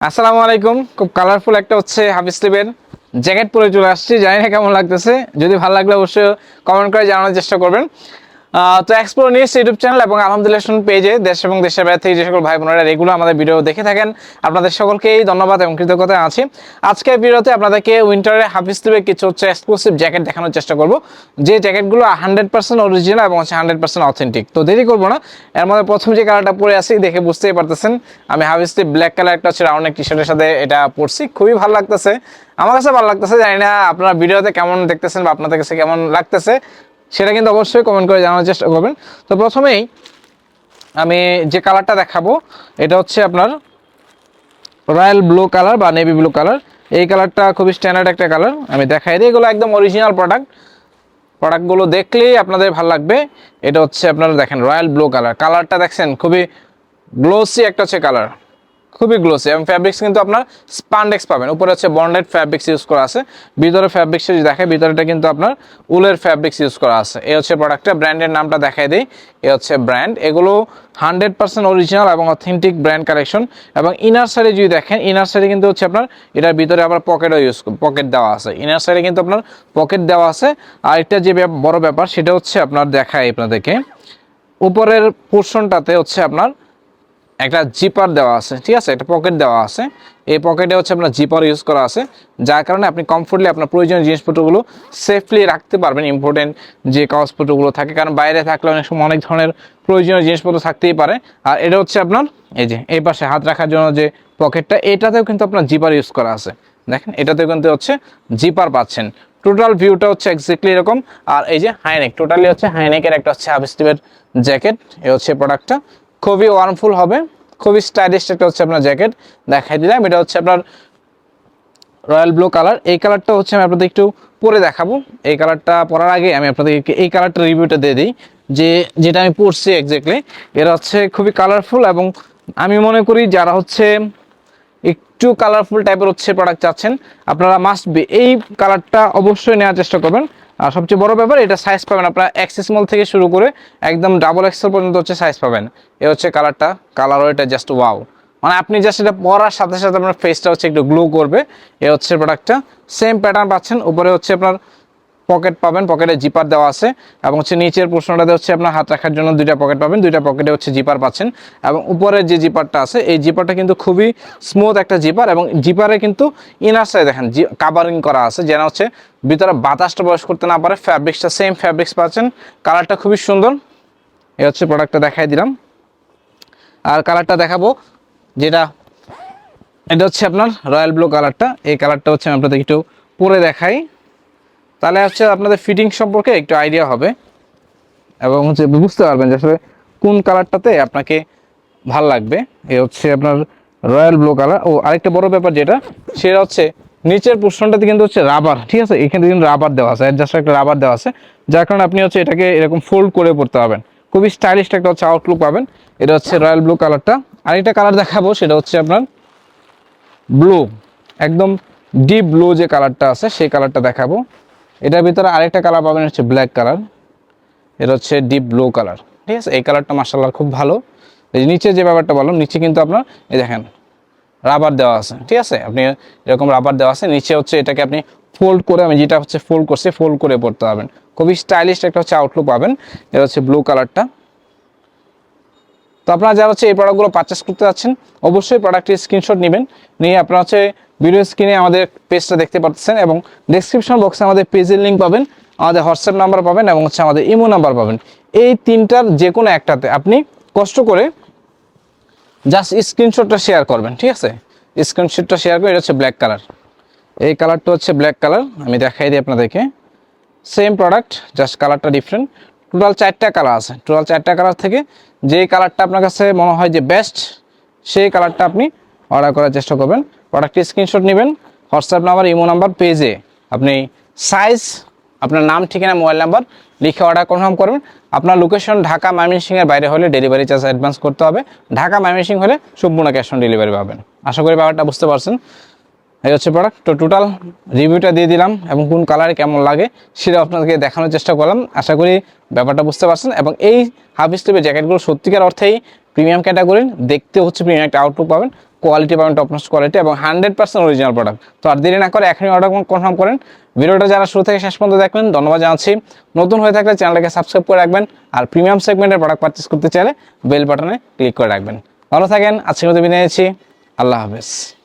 আসসালামু আলাইকুম। খুব কালারফুল একটা হচ্ছে হাফিজ স্লিপের জ্যাকেট পরে চলে আসছি। জানি না কেমন লাগতেছে। যদি ভালো লাগলে অবশ্যই কমেন্ট করে জানানোর চেষ্টা করবেন। তো এক্সপ্লোর নিউজ ইউটিউব চ্যানেল এবং আলহামদুলিল্লাহ পেজে দেশ এবং দেশের বাইরে থেকে যে সকল ভাই বোনেরা রেগুলার আমাদের ভিডিও দেখে থাকেন, আপনাদের সকলকেই ধন্যবাদ এবং কৃতজ্ঞতা আছি আজকের ভিডিওতে আপনাদেরকে উইন্টারের হাফিজ স্লিপের কিছু হচ্ছে এক্সক্লুসিভ জ্যাকেট দেখানোর চেষ্টা করব, যে জ্যাকেটগুলো হান্ড্রেড পার্সেন্ট অরিজিনাল এবং হচ্ছে হান্ড্রেড পার্সেন্ট অথেন্টিক তো দেরি করব না, এর মধ্যে প্রথম যে কালারটা পরে আছি, দেখে বুঝতেই পারতেছেন, আমি হাফিজ ব্ল্যাক কালার একটা হচ্ছে রাউন্ড টি শার্টের সাথে এটা পরছি, খুবই ভালো লাগতেছে। আমার কাছে ভালো লাগতেছে, জানি না আপনারা ভিডিওতে কেমন দেখতেছেন বা আপনাদের কাছে কেমন লাগতেছে। সেটা কিন্তু অবশ্যই কমেন্ট করে জানানোর চেষ্টা করবেন। তো প্রথমেই আমি যে কালারটা দেখাবো, এটা হচ্ছে আপনার রয়্যাল ব্লু কালার বা নেভি ব্লু কালার এই কালারটা খুবই স্ট্যান্ডার্ড একটা কালার আমি দেখাই দিই, এগুলো একদম অরিজিনাল প্রোডাক্ট প্রোডাক্টগুলো দেখলেই আপনাদের ভালো লাগবে। এটা হচ্ছে আপনারা দেখেন রয়্যাল ব্লু কালার কালারটা দেখছেন, খুবই গ্লোসি একটা হচ্ছে কালার খুবই গ্লোসি এবং ফ্যাব্রিক্স কিন্তু আপনার স্পান্ডেক্স পাবেন। উপরে হচ্ছে বন্ডেড ফ্যাব্রিক্স ইউজ করা আছে। ভিতরে ফ্যাব্রিক্স যদি দেখে ভিতরেটা কিন্তু আপনার উলের ফ্যাব্রিক্স ইউজ করা আছে। এই হচ্ছে প্রোডাক্টটা ব্র্যান্ডের নামটা দেখাই দিই। এ হচ্ছে ব্র্যান্ড এগুলো হান্ড্রেড পার্সেন্ট অরিজিনাল এবং অথেন্টিক ব্র্যান্ড কালেকশন এবং ইনার সাইডে যদি দেখেন ইনার সাইডে কিন্তু হচ্ছে আপনার এটার ভিতরে আবার পকেটও ইউজ পকেট দেওয়া আছে। ইনার সাইডে কিন্তু আপনার পকেট দেওয়া আছে। আর একটা যে বড় ব্যাপার, সেটা হচ্ছে আপনার দেখায় আপনাদেরকে। উপরের পোর্শনটাতে হচ্ছে আপনার একটা জিপার দেওয়া আছে, ঠিক আছে? একটা পকেট দেওয়া আছে। এই পকেটে হচ্ছে আপনার জিপার ইউজ করা আছে, যার কারণে আপনি কমফোর্টলি আপনার প্রয়োজনীয় জিনিসপত্রগুলো সেফলি রাখতে পারবেন ইম্পর্টেন্ট যে কাগজপত্রগুলো থাকে, কারণ বাইরে থাকলে অনেক সময় অনেক ধরনের প্রয়োজনীয় জিনিসপত্র থাকতেই পারে। আর এটা হচ্ছে আপনার, এই যে, এই পাশে হাত রাখার জন্য যে পকেটটা এটাতেও কিন্তু আপনার জিপার ইউজ করা আছে। দেখেন, এটাতেও কিন্তু হচ্ছে জিপার পাচ্ছেন। টোটাল ভিউটা হচ্ছে এক্স্যাক্টলি এরকম। আর এই যে হাইনেক টোটালি হচ্ছে হাইনেকের একটা হচ্ছে হাবিস্টিভের জ্যাকেট এ হচ্ছে প্রোডাক্টটা খুবই ওয়ার্মফুল হবে। খুবই স্টাইলিশ একটা হচ্ছে আপনার জ্যাকেট দেখাই দিলাম। এটা হচ্ছে আপনার রয়্যাল ব্লু কালার এই কালারটা হচ্ছে আমি আপনাদের একটু পরে দেখাবো। এই কালারটা পরার আগে আমি আপনাদেরকে এই কালারটা রিভিউটা দিয়ে দিই। যে, যেটা আমি পরছি এক্স্যাক্টলি এরা হচ্ছে খুবই কালারফুল এবং আমি মনে করি যারা হচ্ছে একটু কালারফুল টাইপের হচ্ছে প্রোডাক্ট চাচ্ছেন, আপনারা মাস্ট বি এই কালারটা অবশ্যই নেওয়ার চেষ্টা করবেন। আর সবচেয়ে বড় ব্যাপার, এটা সাইজ পাবেন আপনার এক্সেস মল থেকে শুরু করে একদম ডাবল এক্সেল পর্যন্ত হচ্ছে সাইজ পাবেন। এ হচ্ছে কালারটা কালারও এটা জাস্ট ওয়াও মানে আপনি জাস্ট এটা পরার সাথে সাথে আপনার ফেসটা হচ্ছে একটু গ্লো করবে। এ হচ্ছে প্রোডাক্টটা সেম প্যাটার্ন পাচ্ছেন। উপরে হচ্ছে আপনার পকেট পাবেন পকেটে জিপার দেওয়া আছে এবং হচ্ছে নিচের পোর্শনটাতে হচ্ছে আপনার হাত রাখার জন্য দুইটা পকেট পাবেন, দুইটা পকেটে হচ্ছে জিপার পাচ্ছেন এবং উপরের যে জিপারটা আছে, এই জিপারটা কিন্তু খুবই স্মুথ একটা জিপার এবং জিপারে কিন্তু ইনার সাইড দেখেন কাভারিং করা আছে যেন হচ্ছে ভিতরে বাতাসটা প্রবেশ করতে না পারে ফ্যাব্রিক্সটা সেম ফ্যাব্রিক্স পাচ্ছেন কালারটা খুবই সুন্দর। এ হচ্ছে প্রোডাক্টটা দেখাই দিলাম। আর কালারটা দেখাবো, যেটা, এটা হচ্ছে আপনার রয়্যাল ব্লু কালারটা এই কালারটা হচ্ছে আমি আপনাদের একটু পরে দেখাই। তাহলে হচ্ছে আপনাদের ফিটিং সম্পর্কে একটু আইডিয়া হবে। এবং হচ্ছে বুঝতে পারবেন যে আসলে কোন কালারটাতে আপনাকে ভালো লাগবে। এ হচ্ছে আপনার রয়্যাল ব্লু কালার ও, আরেকটা বড় ব্যাপার যেটা, সেটা হচ্ছে নিচের পোর্শনটাতে কিন্তু হচ্ছে রাবার ঠিক আছে? এখানে কিন্তু রাবার দেওয়া আছে জাস্ট একটা রাবার দেওয়া আছে, যার কারণে আপনি হচ্ছে এটাকে এরকম ফোল্ড করে পড়তে পারবেন। খুবই স্টাইলিশ একটা হচ্ছে আউটলুক পাবেন। এটা হচ্ছে রয়্যাল ব্লু কালারটা আরেকটা কালার দেখাবো, সেটা হচ্ছে আপনার ব্লু একদম ডিপ ব্লু যে কালারটা আছে, সেই কালারটা দেখাবো। এটার ভিতরে আরেকটা কালার পাবেন হচ্ছে ব্ল্যাক কালার এটা হচ্ছে ডিপ ব্লু কালার ঠিক আছে? এই কালারটা মার্শাল্লাহ খুব ভালো। এই নিচে যে ব্যাপারটা বললাম, নিচে কিন্তু আপনার, এই দেখেন রাবার দেওয়া আছে। ঠিক আছে? আপনি এরকম রাবার দেওয়া আছে, নিচে হচ্ছে এটাকে আপনি ফোল্ড করে, আমি যেটা হচ্ছে ফোল্ড করছি ফোল্ড করে পড়তে পারবেন। খুবই স্টাইলিশ একটা হচ্ছে আউটলুক পাবেন। এটা হচ্ছে ব্লু কালারটা তো আপনারা যারা হচ্ছে এই প্রোডাক্টগুলো পারচেস করতে যাচ্ছেন, অবশ্যই প্রোডাক্টের স্ক্রিনশট নেবেন। নিয়ে আপনারা হচ্ছে ভিডিও স্ক্রিনে আমাদের পেজটা দেখতে পাচ্ছেন এবং ডেসক্রিপশন বক্সে আমাদের পেজের লিঙ্ক পাবেন, আমাদের হোয়াটসঅ্যাপ নাম্বার পাবেন এবং হচ্ছে আমাদের ইমো নাম্বার পাবেন। এই তিনটার যে কোনো একটাতে আপনি কষ্ট করে জাস্ট স্ক্রিনশটটা শেয়ার করবেন, ঠিক আছে? স্ক্রিনশটটা শেয়ার করে, এটা হচ্ছে ব্ল্যাক কালার এই কালারটা হচ্ছে ব্ল্যাক কালার আমি দেখাই দিই আপনাদেরকে। সেম প্রোডাক্ট জাস্ট কালারটা ডিফারেন্ট টোটাল চারটা কালার আছে। টোটাল চারটা কালার থেকে যে কালারটা আপনার কাছে মনে হয় যে বেস্ট সেই কালারটা আপনি অর্ডার করার চেষ্টা করবেন। প্রোডাক্টের স্ক্রিনশট নেবেন। হোয়াটসঅ্যাপ নাম্বার ইমো নাম্বার পেজে আপনি সাইজ আপনার নাম, ঠিকানা মোবাইল নাম্বার লিখে অর্ডার কনফার্ম করবেন। আপনার লোকেশন ঢাকা ময়মনসিংহের বাইরে হলে ডেলিভারি চার্জ অ্যাডভান্স করতে হবে। ঢাকা ময়মনসিংহ হলে সম্পূর্ণ ক্যাশ অন ডেলিভারি পাবেন। আশা করি ব্যাপারটা বুঝতে পারছেন। এই হচ্ছে প্রোডাক্ট তো টোটাল রিভিউটা দিয়ে দিলাম এবং কোন কালারে কেমন লাগে সেটা আপনাদেরকে দেখানোর চেষ্টা করলাম। আশা করি ব্যাপারটা বুঝতে পারছেন এবং এই হাফ স্লিপের জ্যাকেটগুলো সত্যিকার অর্থেই প্রিমিয়াম ক্যাটাগরির দেখতে হচ্ছে প্রিমিয়াম একটা আউটলুক পাবেন কোয়ালিটি পাবেন টপ নস্ট কোয়ালিটি এবং হান্ড্রেড পার্সেন্ট অরিজিনাল প্রোডাক্ট তো আর দেরি না করে এখনই অর্ডার কনফার্ম করেন। ভিডিওটা যারা শুরু থেকে শেষ পর্যন্ত দেখবেন, ধন্যবাদ জানাচ্ছি। নতুন হয়ে থাকলে চ্যানেলটাকে সাবস্ক্রাইব করে রাখবেন আর প্রিমিয়াম সেগমেন্টের প্রোডাক্ট পারচেস করতে চাইলে বেল বাটনে ক্লিক করে রাখবেন। ভালো থাকেন, আজকের মতো বিদায় আল্লাহ হাফেজ।